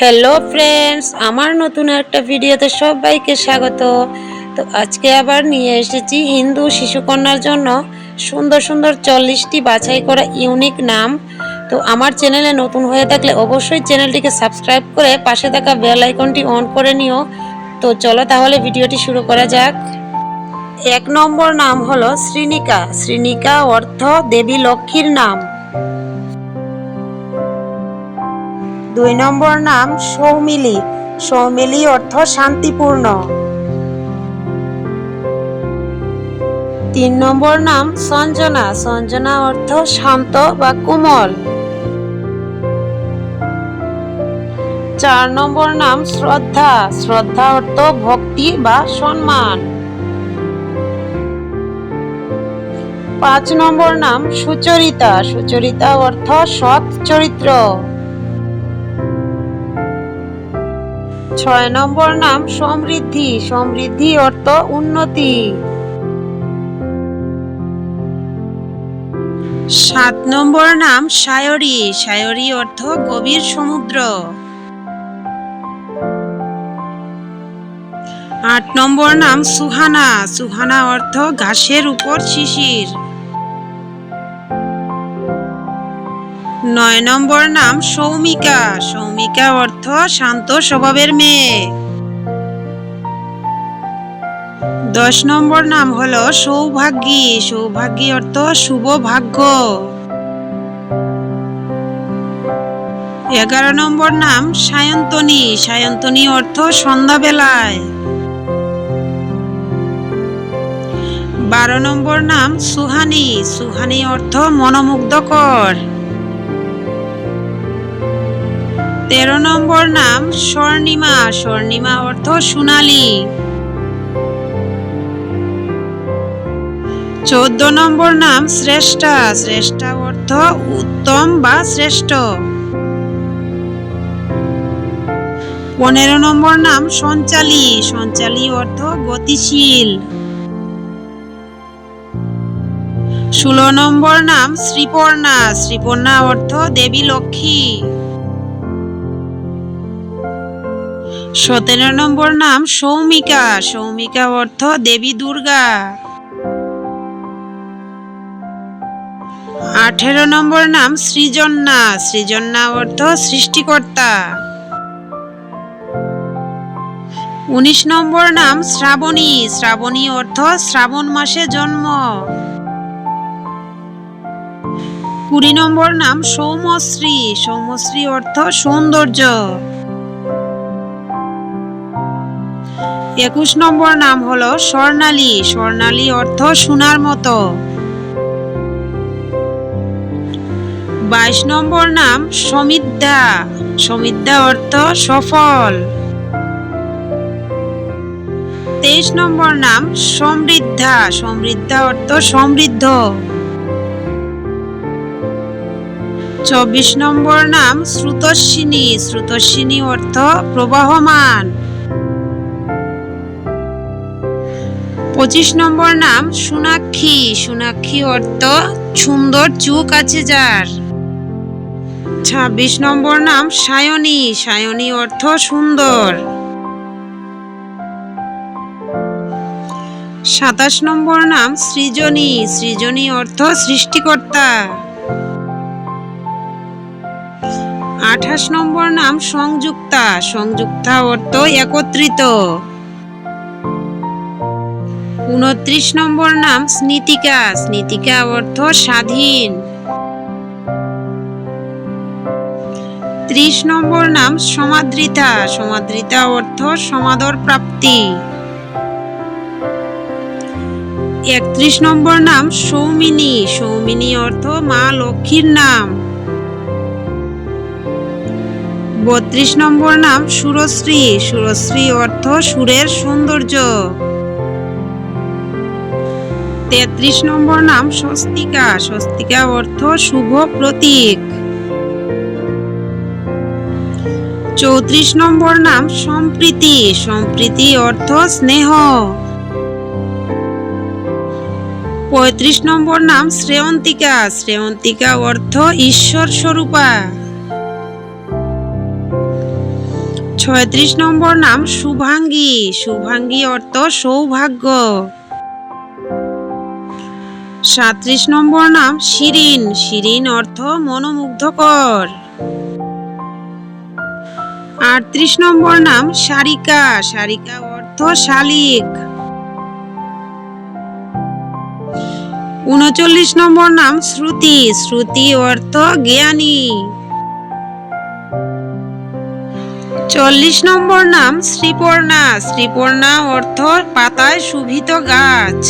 Hello friends আমার নতুন একটা ভিডিওতে সবাইকে স্বাগত। তো আজকে আবার নিয়ে এসেছি হিন্দু শিশুকন্যার জন্য সুন্দর সুন্দর চল্লিশটি বাছাই করা ইউনিক নাম। তো আমার চ্যানেলে নতুন হয়ে থাকলে অবশ্যই চ্যানেলটিকে সাবস্ক্রাইব করে পাশে থাকা বেল আইকনটি অন করে নিও। তো চলো তাহলে ভিডিওটি শুরু করা যাক। এক নম্বর নাম হলো শ্রীনিকা। শ্রীনিকা অর্থ দেবী লক্ষ্মীর নাম। দুই নম্বর নাম সৌমিলি। সৌমিলি অর্থ শান্তিপূর্ণ। তিন নম্বর নাম সঞ্জনা। সঞ্জনা অর্থ শান্ত বা কোমল। চার নম্বর নাম শ্রদ্ধা। শ্রদ্ধা অর্থ ভক্তি বা সম্মান। পাঁচ নম্বর নাম সুচরিতা। সুচরিতা অর্থ সৎ চরিত্র। ছয় নম্বর নাম সমৃদ্ধি। সমৃদ্ধি অর্থ উন্নতি। সাত নম্বর নাম সায়রী। সায়রী অর্থ গভীর সমুদ্র। আট নম্বর নাম সুহানা। সুহানা অর্থ ঘাসের উপর শিশির। নয় নম্বর নাম সৌমিকা। সৌমিকা অর্থ শান্ত স্বভাবের মেয়ে। দশ নম্বর নাম হলো সৌভাগ্যী। সৌভাগ্যী অর্থ শুভ ভাগ্য। এগারো নম্বর নাম সায়ন্তনী। সায়ন্তনী অর্থ সন্ধ্যাবেলায়। বারো নম্বর নাম সুহানি। সুহানি অর্থ মনোমুগ্ধকর। তেরো নম্বর নাম স্বর্ণিমা। স্বর্ণিমা অর্থ সোনালী। চোদ্দ নম্বর নাম শ্রেষ্ঠা। শ্রেষ্ঠা অর্থ উত্তম বা শ্রেষ্ঠ। পনেরো নম্বর নাম সঞ্চালী। সঞ্চালী অর্থ গতিশীল। ষোলো নম্বর নাম শ্রীপর্ণা। শ্রীপর্ণা অর্থ দেবী লক্ষ্মী। সতেরো নম্বর নাম সৌমিকা। সৌমিকা অর্থ দেবী দুর্গা। আঠেরো নম্বর নাম সৃজন্না সৃজন্না অর্থ সৃষ্টিকর্তা। উনিশ নম্বর নাম শ্রাবণী। শ্রাবণী অর্থ শ্রাবণ মাসে জন্ম। কুড়ি নম্বর নাম সৌমশ্রী। সৌমশ্রী অর্থ সৌন্দর্য। একুশ নম্বর নাম হলো স্বর্ণালী। স্বর্ণালী অর্থ সোনার মতো। বাইশ নম্বর নাম সমিদ্ধা। সমিদ্ধা অর্থ সফল। তেইশ নম্বর নাম সমৃদ্ধা। সমৃদ্ধা অর্থ সমৃদ্ধ। চব্বিশ নম্বর নাম শ্রুতস্বিনী শ্রুতস্বিনী অর্থ প্রবাহমান। পঁচিশ নম্বর নাম সোনাক্ষী। সোনাক্ষী অর্থ সুন্দর চুক আছে যার। ছাব্বিশ নম্বর নাম সায়নী। সায়নী অর্থ সুন্দর। সাতাশ নম্বর নাম সৃজনী। সৃজনী অর্থ সৃষ্টিকর্তা। আঠাশ নম্বর নাম সংযুক্তা। সংযুক্তা অর্থ একত্রিত। উনত্রিশ নম্বর নাম স্নিতিকা। স্নিতিকা অর্থ স্বাধীন। ত্রিশ নম্বর নাম সমাদৃতা। সমাদৃতা অর্থ সমাদর প্রাপ্তি। একত্রিশ নম্বর নাম সৌমিনী। সৌমিনী অর্থ মা লক্ষ্মীর নাম। বত্রিশ নম্বর নাম সুরশ্রী। সুরশ্রী অর্থ সুরের সৌন্দর্য। তেত্রিশ নম্বর নাম স্বস্তিকা। স্বস্তিকা অর্থ শুভ প্রতীক। চৌত্রিশ নম্বর নাম সম্প্রীতি। সম্প্রীতি অর্থ স্নেহ। পঁয়ত্রিশ নম্বর নাম শ্রেয়ন্তিকা। শ্রেয়ন্তিকা অর্থ ঈশ্বর স্বরূপা। ছয়ত্রিশ নম্বর নাম শুভাঙ্গী। শুভাঙ্গী অর্থ সৌভাগ্য। সাত্রিশ নম্বর নাম শিরিন। শিরিন অর্থ মনোমুগ্ধকর। আটত্রিশ নম্বর নাম সারিকা। সারিকা অর্থ শালিক। উনচল্লিশ নম্বর নাম শ্রুতি। শ্রুতি অর্থ জ্ঞানী। চল্লিশ নম্বর নাম শ্রীপর্ণা। শ্রীপর্ণা অর্থ পাতায় শুভিত গাছ।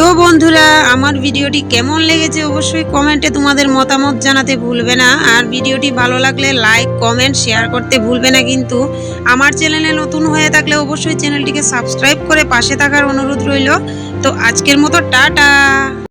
তো বন্ধুরা, আমার ভিডিওটি কেমন লেগেছে অবশ্যই কমেন্টে তোমাদের মতামত জানাতে ভুলবে না। আর ভিডিওটি ভালো লাগলে লাইক, কমেন্ট, শেয়ার করতে ভুলবে না কিন্তু। আমার চ্যানেলে নতুন হয়ে থাকলে অবশ্যই চ্যানেলটিকে সাবস্ক্রাইব করে পাশে থাকার অনুরোধ রইল। তো আজকের মতো, টাটা!